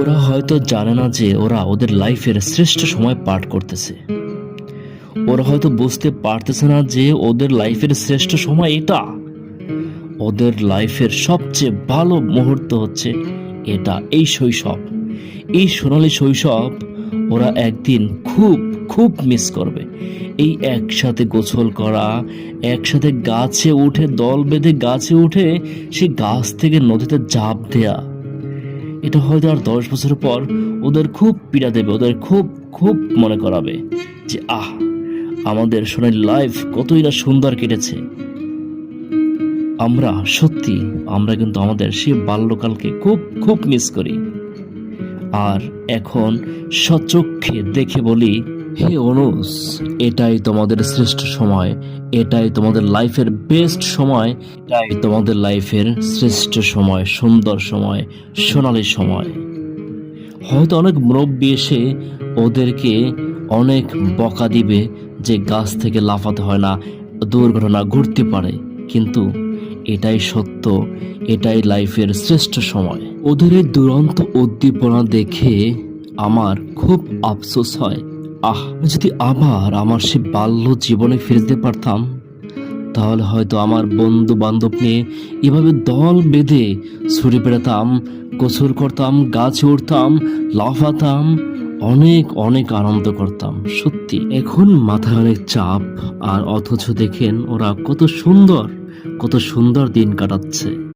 ওরা হয়তো জানে না যে ওরা ওদের লাইফের শ্রেষ্ঠ সময় পার করতেছে। ওরা হয়তো বুঝতে পারতেছে না যে ওদের লাইফের শ্রেষ্ঠ সময় এটা। ওদের লাইফের সবচেয়ে ভালো মুহূর্ত হচ্ছে এটা, এই শৈশব। এই সোনালী শৈশব ওরা একদিন খুব খুব মিস করবে। এই একসাথে গোসল করা, একসাথে গাছে উঠে, দল বেঁধে গাছে উঠে সে গাছ থেকে নদীতে ঝাঁপ দেয়া। এটা হয়তো আর দশ বছর পর ওদের খুব পীড়া দেবে, ওদের খুব খুব মনে করাবে যে, আহ, আমাদের সোনালী লাইফ কতই না সুন্দর কেটেছে। আমরা, সত্যি, আমরা কিন্তু আমাদের সে বাল্যকালকে খুব খুব মিস করি। আর এখন সচক্ষে দেখে বলি হে অনুস, এটাই তোমাদের শ্রেষ্ঠ সময়, এটাই তোমাদের লাইফের বেস্ট সময়, এটাই তোমাদের লাইফের শ্রেষ্ঠ সময়, সুন্দর সময়, সোনালি সময়। হয়তো অনেক মুরব্বী এসে ওদেরকে অনেক বকা দিবে যে গাছ থেকে লাফাতে হয় না, দুর্ঘটনা ঘটতে পারে, কিন্তু এটাই সত্য, এটাই লাইফের শ্রেষ্ঠ সময়। ওদের এই দুরন্ত উদ্দীপনা দেখে আমার খুব আফসোস হয়। আহ আমি যদি আবার আমার সে বাল্য জীবনে ফিরতে পারতাম, তাহলে হয়তো আমার বন্ধু বান্ধব নিয়ে এভাবে দল বেঁধে ছুটে বেড়াতাম, গোসল করতাম, গাছে উঠতাম, লাফাতাম, অনেক অনেক আনন্দ করতাম। সত্যি, এখন মাথায় অনেক চাপ, আর অথচ দেখেন ওরা কত সুন্দর কত সুন্দর দিন কাটাচ্ছে।